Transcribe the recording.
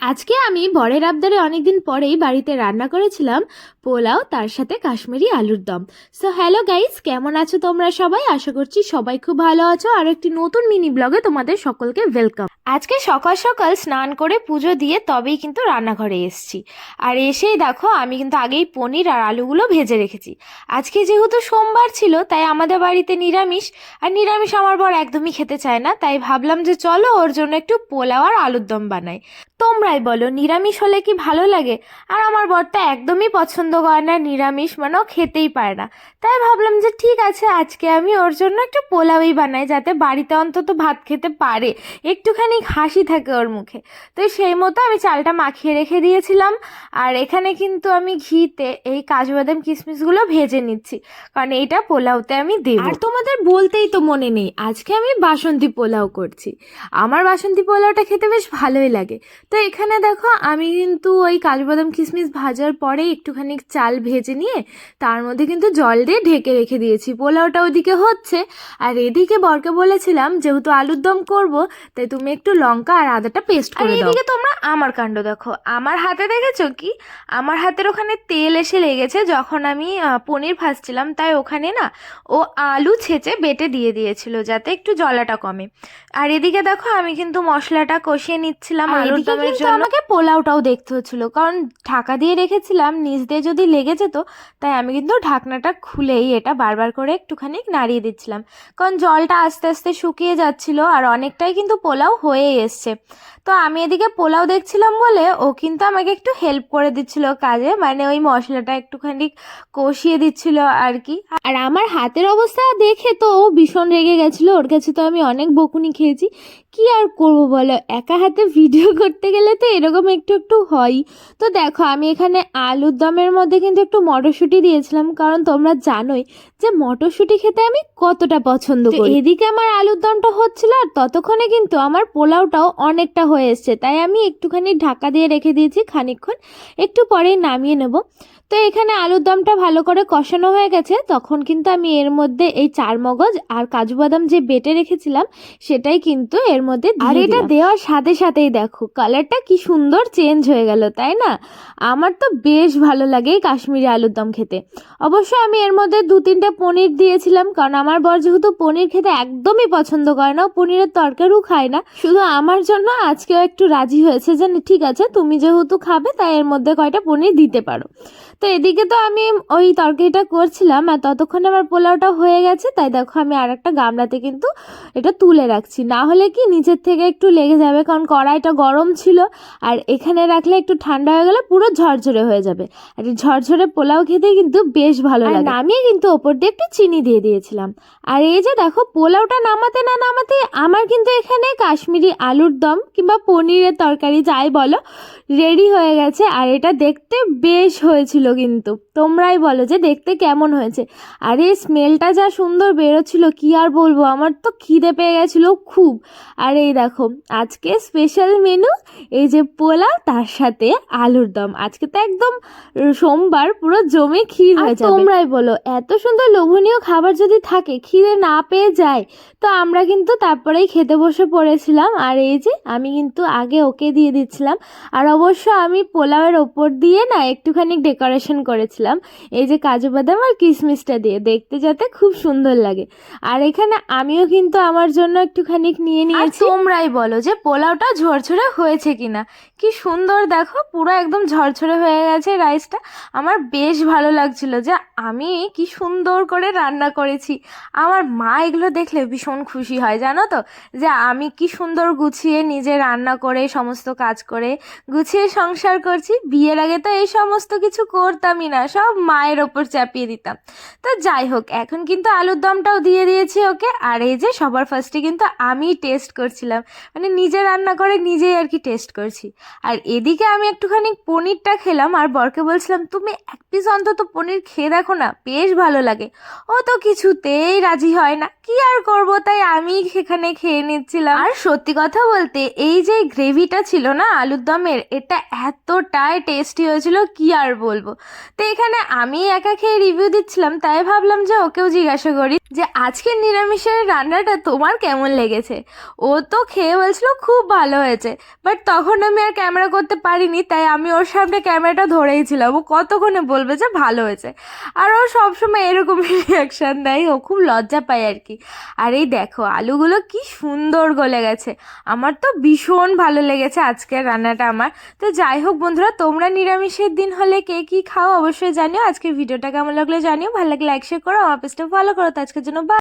আজকে আমি বরের আবদারে অনেকদিন পরেই বাড়িতে রান্না করেছিলাম পোলাও, তার সাথে কাশ্মীরি আলুর দম। সো হ্যালো গাইস কেমন আছো তোমরা সবাই? আশা করছি সবাই খুব ভালো আছো। আর একটি নতুন মিনি ব্লগে তোমাদের সকলকে ওয়েলকাম আজকে সকাল সকাল স্নান করে পুজো দিয়ে তবেই কিন্তু রান্নাঘরে এসেছি। আর এসেই দেখো, আমি কিন্তু আগেই পনির আর আলুগুলো ভেজে রেখেছি। আজকে যেহেতু সোমবার ছিল, তাই আমাদের বাড়িতে নিরামিষ। আর নিরামিষ আমার বর একদমই খেতে চায় না, তাই ভাবলাম যে চলো ওর জন্য একটু পোলাও আর আলুর দম বানাই। তোমরাই বলো, নিরামিষ হলে কি ভালো লাগে? আর আমার বরটা একদমই পছন্দ করে না, নিরামিষ মানে ও খেতেই পারে না। তাই ভাবলাম যে ঠিক আছে, আজকে আমি ওর জন্য একটু পোলাওই বানাই, যাতে বাড়িতে অন্তত ভাত খেতে পারে। একটুখানি হাসি থাকে ওর মুখে। তো সেই মতো আমি চালটা মাখিয়ে রেখে দিয়েছিলাম। আর এখানে কিন্তু আমি ঘিতে এই কাজু বাদাম কিশমিশগুলো ভেজে নিচ্ছি। কারণ এইটা পোলাওতে আমি দেব। আর তোমাদের বলতেই তো মনে নেই, আজকে আমি বাসন্তী পোলাও করছি। আমার বাসন্তী পোলাওটা খেতে বেশ ভালোই লাগে। তো এখানে দেখো আমি কিন্তু ওই কাজু বাদাম কিশমিশ ভাজার পরে একটুখানি চাল ভেজে নিয়ে তার মধ্যে কিন্তু জল দিয়ে ঢেকে রেখে দিয়েছি। পোলাওটা ওদিকে হচ্ছে। আর এদিকে বরকে বলেছিলাম যেহেতু আলুর দম করব তাই তুমি একটু লঙ্কা আর আদাটা পেস্ট করে দাও। এদিকে তোমরা আমার কাণ্ড দেখো। আমার হাতে দেখেছ কি? আমার হাতের ওখানে তেল এসে লেগেছে। যখন আমি পনির ভাজছিলাম তাই ওখানে না ও আলু ছেঁচে বেটে দিয়ে দিয়েছিল যাতে একটু জলাটা কমে। আর এদিকে দেখো আমি কিন্তু মশলাটা কষিয়ে নিচ্ছিলাম আলুর দমের জন্য আমাকে পোলাওটাও দেখতে হচ্ছিল। কারণ ঢাকা দিয়ে রেখেছিলাম নিচ দিয়ে যদি লেগে যেত তাই আমি কিন্তু ঢাকনাটা খুলেই এটা বারবার করে একটুখানি নাড়িয়ে দিচ্ছিলাম। কারণ জলটা আস্তে আস্তে শুকিয়ে যাচ্ছিল আর অনেকটাই কিন্তু পোলাও হয়ে এসছে। তো আমি এদিকে পোলাও দেখছিলাম বলে ও কিন্তু আমাকে একটু হেল্প করে দিচ্ছিল কাজে মানে ওই মশলাটা একটুখানি কষিয়ে দিচ্ছিল আর কি। আর আমার হাতের অবস্থা দেখে তো ও ভীষণ রেগে গেছিল। ওর কাছে তো আমি অনেক বকুনি খেয়েছি। কি আর করব বলো? একা হাতে ভিডিও করতে গেলে তো এরকম একটু একটু হয়। তো দেখো আমি এখানে আলুর দমের মধ্যে কিন্তু একটু মটরশুঁটি দিয়েছিলাম কারণ তোমরা জানোই যে মটরশুঁটি খেতে আমি কতটা পছন্দ করি। এদিকে আমার আলুর দমটা হচ্ছিল আর ততক্ষণে কিন্তু আমার পোলাওটাও অনেকটা হয়ে এসছে। তাই আমি একটুখানি ঢাকা দিয়ে রেখে দিয়েছি খানিকক্ষণ। একটু পরেই নামিয়ে নেব। তো এখানে আলুর দমটা ভালো করে কষানো হয়ে গেছে। তখন কিন্তু আমি এর মধ্যে এই চার মগজ আর কাজু বাদাম যে বেটে রেখেছিলাম সেটাই কিন্তু এর মধ্যে আর এটা দেওয়ার সাথে সাথেই দেখো কালারটা কি সুন্দর চেঞ্জ হয়ে গেল তাই না? আমার তো বেশ ভালো লাগে এই কাশ্মীরি আলুর দম খেতে। অবশ্য আমি এর মধ্যে দু তিনটে পনির দিয়েছিলাম কারণ আমার বর যেহেতু পনির খেতে একদমই পছন্দ করে না ও পনিরের তরকারিও খায় না। শুধু আমার জন্য আজকেও একটু রাজি হয়েছে যে ঠিক আছে তুমি যেহেতু খাবে তাই এর মধ্যে কয়টা পনির দিতে পারো। তো এদিকে তো আমি ওই তরকারিটা করছিলাম আর ততক্ষণে আমার পোলাওটা হয়ে গেছে তাই দেখো আমি আর একটা গামলাতে কিন্তু এটা তুলে রাখছি। না হলে কি নিচের থেকে একটু লেগে যাবে কারণ কড়াইটা গরম ছিল আর এখানে রাখলে একটু ঠান্ডা হয়ে গেলে পুরো ঝরঝরে হয়ে যাবে। আর এই ঝরঝরে পোলাও খেতে কিন্তু বেশ ভালো লাগে। নামিয়ে কিন্তু ওপর দিয়ে একটু চিনি দিয়ে দিয়েছিলাম। আর এই যে দেখো পোলাওটা নামাতে না নামাতে আমার কিন্তু এখানে কাশ্মীরি আলুর দম কিংবা পনিরের তরকারি যাই বলো রেডি হয়ে গেছে। আর এটা দেখতে বেশ হয়েছিল কিন্তু। তোমরাই বলো যে দেখতে কেমন হয়েছে। আর এই স্মেলটা যা সুন্দর বেরোচ্ছিল কি আর বলব? আমার তো খিদে পেয়ে গেছিল খুব। আর এই দেখো আজকে স্পেশাল মেনু এই যে পোলাও তার সাথে আলুর দম। আজকে তো একদম সোমবার পুরো জমে ক্ষীর হয়ে যাবে। তোমরাই বলো এত সুন্দর লোভনীয় খাবার যদি থাকে খিদে না পেয়ে যায় তো আমরা কিন্তু তারপরেই খেতে বসে পড়েছিলাম। আর এই যে আমি কিন্তু আগে ওকে দিয়ে দিচ্ছিলাম। আর অবশ্য আমি পোলাওয়ের ওপর দিয়ে না একটুখানি ডেকোরেশন করেছিলাম। এই যে কাজু বাদাম আর কিশমিশটা দিয়ে দেখতে যাতে খুব সুন্দর লাগে। আর এখানে আমিও কিন্তু আমার জন্য একটুখানি নিয়ে নিয়েছি। তোমরাই বলো যে পোলাওটা ঝরঝরে হয়েছে কিনা। কি সুন্দর দেখো পুরো একদম ঝরঝরে হয়ে গেছে রাইসটা। আমার বেশ ভালো লাগছিল যে আমি কি সুন্দর করে রান্না করেছি। আমার মা এগুলো দেখলে ভীষণ খুশি হয় জানো তো? যে আমি কি সুন্দর গুছিয়ে নিজে রান্না করে সমস্ত কাজ করে গুছিয়ে সংসার করছি। বিয়ের আগে তো এই সমস্ত কিছু করতামই না, সব মায়ের ওপর চাপিয়ে দিতাম। তো যাই হোক, এখন কিন্তু আলুর দমটাও দিয়ে দিয়েছি ওকে, আর এই যে সবার ফার্স্টে কিন্তু আমি টেস্ট করছিলাম। মানে নিজে রান্না করে নিজেই আর কি টেস্ট করছি। আর এদিকে আমি একটুখানি পনিরটা খেলাম, আর বরকে বলছিলাম, তুমি এক পিস অন্তত পনির খেয়ে দেখো না, বেশ ভালো লাগে। ও তো কিছুতেই রাজি হয় না, কি আর করব, তাই আমি সেখানে খেয়ে নিচ্ছিলাম। আর সত্যি কথা বলতে, এই যে গ্রেভিটা ছিল না আলুর দমের, এটা এতটাই টেস্টি হয়েছিল, কি আর বলব? তো এখানে আমি একা খেয়ে রিভিউ দিচ্ছিলাম, তাই ভাবলাম যে ওকেও জিজ্ঞাসা করি যে আজকের নিরামিষের রান্নাটা তোমার কেমন লেগেছে? ও তো খেয়ে বলছিল খুব ভালো হয়েছে বাট তখন আমি আর ক্যামেরা করতে পারিনি, তাই আমি ওর সামনে ক্যামেরাটা ধরেই ছিলাম। ও কতক্ষণে বলবে যে ভালো হয়েছে? আর ও সবসময় এরকম রিয়াকশান দেয়, ও খুব লজ্জা পায় আর কি। আর এই দেখো, আলুগুলো কি সুন্দর গলে গেছে। আমার তো ভীষণ ভালো লেগেছে আজকের রান্নাটা আমার। তো যাই হোক বন্ধুরা, তোমরা নিরামিষের দিন হলে কে কী খাও, অবশ্যই জানিও। আজকের ভিডিওটা কেমন লাগল জানিও। ভালো লাগলে লাইক শেয়ার করো। আমার পেজটা ফলো করো। তো আজকের জন্য বা